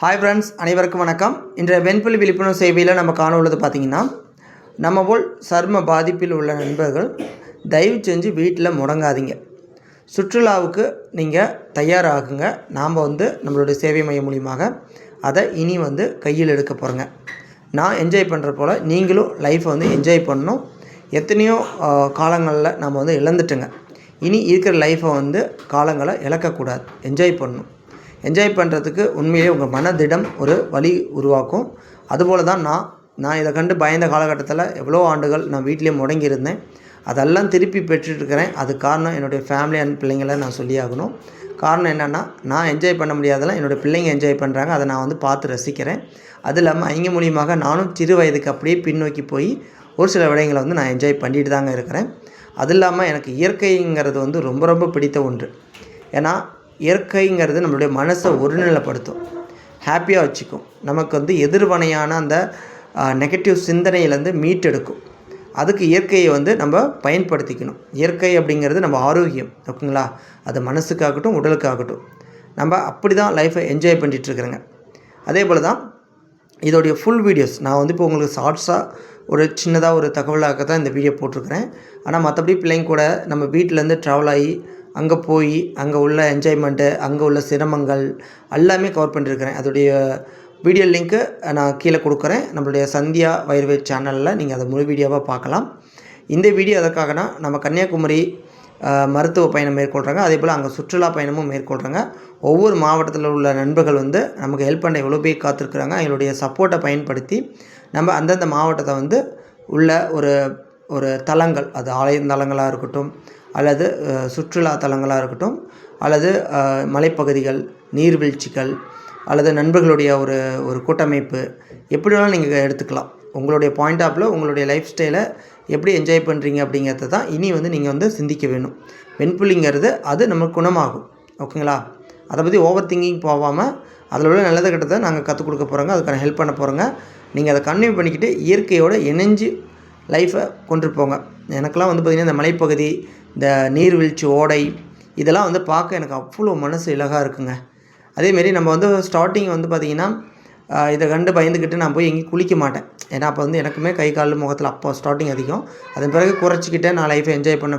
Hi friends அனைவருக்கும் வணக்கம். இன்றைய வெண்புலி விழிப்புணர்வு சேவையில் நம்ம காண உள்ளது பார்த்திங்கன்னா நம்ம போல் சர்ம பாதிப்பில் உள்ள நண்பர்கள் தயவு செஞ்சு வீட்டில் முடங்காதீங்க. சுற்றுலாவுக்கு நீங்கள் தயாராகுங்க. நாம் வந்து நம்மளுடைய சேவை மையம் மூலியமாக அதை இனி வந்து கையில் எடுக்க போகிறோங்க நான் என்ஜாய் பண்ணுற போல் நீங்களும் லைஃப்பை வந்து என்ஜாய் பண்ணணும். எத்தனையோ காலங்களில் நம்ம வந்து இழந்துட்டோங்க. இனி இருக்கிற லைஃப்பை வந்து காலங்களை இழக்கக்கூடாது. என்ஜாய் பண்ணணும். என்ஜாய் பண்ணுறதுக்கு உண்மையிலே உங்கள் மனதிடம் ஒரு வழி உருவாக்கும். அதுபோல் தான் நான் நான் இதை கண்டு பயந்த காலகட்டத்தில் எவ்வளோ ஆண்டுகள் நான் வீட்டிலே முடங்கியிருந்தேன். அதெல்லாம் திருப்பி பெற்றுட்ருக்கிறேன் அது காரணம் என்னுடைய ஃபேமிலி அண்ட் பிள்ளைங்களை நான் சொல்லியாகணும். காரணம் என்னென்னா நான் என்ஜாய் பண்ண முடியாதெல்லாம் என்னோடய பிள்ளைங்க என்ஜாய் பண்ணுறாங்க அதை நான் வந்து பார்த்து ரசிக்கிறேன். அது இல்லாமல் அவங்க மூலியமாக நானும் சிறு வயதுக்கு அப்படியே பின்னோக்கி போய் ஒரு சில விடயங்களை வந்து நான் என்ஜாய் பண்ணிட்டு தாங்க இருக்கிறேன். அது இல்லாமல் எனக்கு இயற்கைங்கிறது வந்து ரொம்ப ரொம்ப பிடித்த ஒன்று. ஏன்னா இயற்கைங்கிறது நம்மளுடைய மனசை ஒருநிலைப்படுத்தும். ஹாப்பியாக வச்சுக்கும். நமக்கு வந்து எதிர்வனையான அந்த நெகட்டிவ் சிந்தனையிலேருந்து மீட்டெடுக்கும். அதுக்கு இயற்கையை வந்து நம்ம பயன்படுத்திக்கணும். இயற்கை அப்படிங்கிறது நம்ம ஆரோக்கியம் ஓகேங்களா? அது மனசுக்காகட்டும் உடலுக்காகட்டும். நம்ம அப்படி தான் லைஃப்பை என்ஜாய் பண்ணிகிட்ருக்குறேங்க அதே போல் தான் இதோடைய ஃபுல் வீடியோஸ் நான் வந்து இப்போ உங்களுக்கு ஷார்ட்ஸாக ஒரு சின்னதாக ஒரு தகவலாக தான் இந்த வீடியோ போட்டிருக்கிறேன். ஆனால் மற்றபடி பிள்ளைங்க கூட நம்ம வீட்டிலேருந்து ட்ராவல் ஆகி அங்கே போய் அங்கே உள்ள என்ஜாய்மெண்ட்டு அங்கே உள்ள சிரமங்கள் எல்லாமே கவர் பண்ணியிருக்கிறேன் அதோடைய வீடியோ லிங்க்கு நான் கீழே கொடுக்குறேன். நம்மளுடைய சந்தியா வயர்வே சேனலில் நீங்கள் அதை முழு வீடியோவாக பார்க்கலாம். இந்த வீடியோ எதற்காகனா நம்ம கன்னியாகுமரி மருத்துவ பயணம் மேற்கொள்கிறாங்க அதே போல் அங்கே சுற்றுலா பயணமும் மேற்கொள்கிறாங்க ஒவ்வொரு மாவட்டத்தில் உள்ள நண்பர்கள் வந்து நமக்கு ஹெல்ப் பண்ண எவ்வளோ பேர் காத்திருக்கிறாங்க. எங்களுடைய சப்போர்ட்டை பயன்படுத்தி நம்ம அந்தந்த மாவட்டத்தை வந்து உள்ள ஒரு ஒரு தலங்கள் அது ஆலய தலங்களாக இருக்கட்டும் அல்லது சுற்றுலா தலங்களாக இருக்கட்டும் அல்லது மலைப்பகுதிகள் நீர்வீழ்ச்சிகள் அல்லது நண்பர்களுடைய ஒரு ஒரு கூட்டமைப்பு எப்படி வேணாலும் நீங்கள் எடுத்துக்கலாம். உங்களுடைய பாயிண்ட் ஆஃபில் உங்களுடைய லைஃப் ஸ்டைலை எப்படி என்ஜாய் பண்ணுறீங்க அப்படிங்கிறத தான் இனி வந்து நீங்கள் வந்து சிந்திக்க வேணும். வெண்புலிங்கிறது அது நம்ம குணமாகும். ஓகேங்களா? அதை பற்றி ஓவர் திங்கிங் போகாமல் அதில் உள்ள நல்லது கெட்டதை நாங்கள் கற்றுக் கொடுக்க போகிறோங்க அதுக்கான ஹெல்ப் பண்ண போகிறோங்க நீங்கள் அதை கன்வியூ பண்ணிக்கிட்டு இயற்கையோடு இணைஞ்சு லைஃப்பை கொண்டு போங்க. எனக்கெல்லாம் வந்து பார்த்திங்கன்னா இந்த மலைப்பகுதி இந்த நீர்வீழ்ச்சி ஓடை இதெல்லாம் வந்து பார்க்க எனக்கு அவ்வளோ மனசு இலகாக இருக்குங்க. அதேமாரி நம்ம வந்து ஸ்டார்டிங் வந்து பார்த்திங்கன்னா இதை கண்டு பயந்துக்கிட்டு நான் போய் எங்கேயும் குளிக்க மாட்டேன். ஏன்னா அப்போ வந்து எனக்குமே கை கால் முகத்தில் அப்போ ஸ்டார்டிங் அதிகம். அதன் பிறகு குறைச்சிக்கிட்டே நான் லைஃப்பை என்ஜாய் பண்ண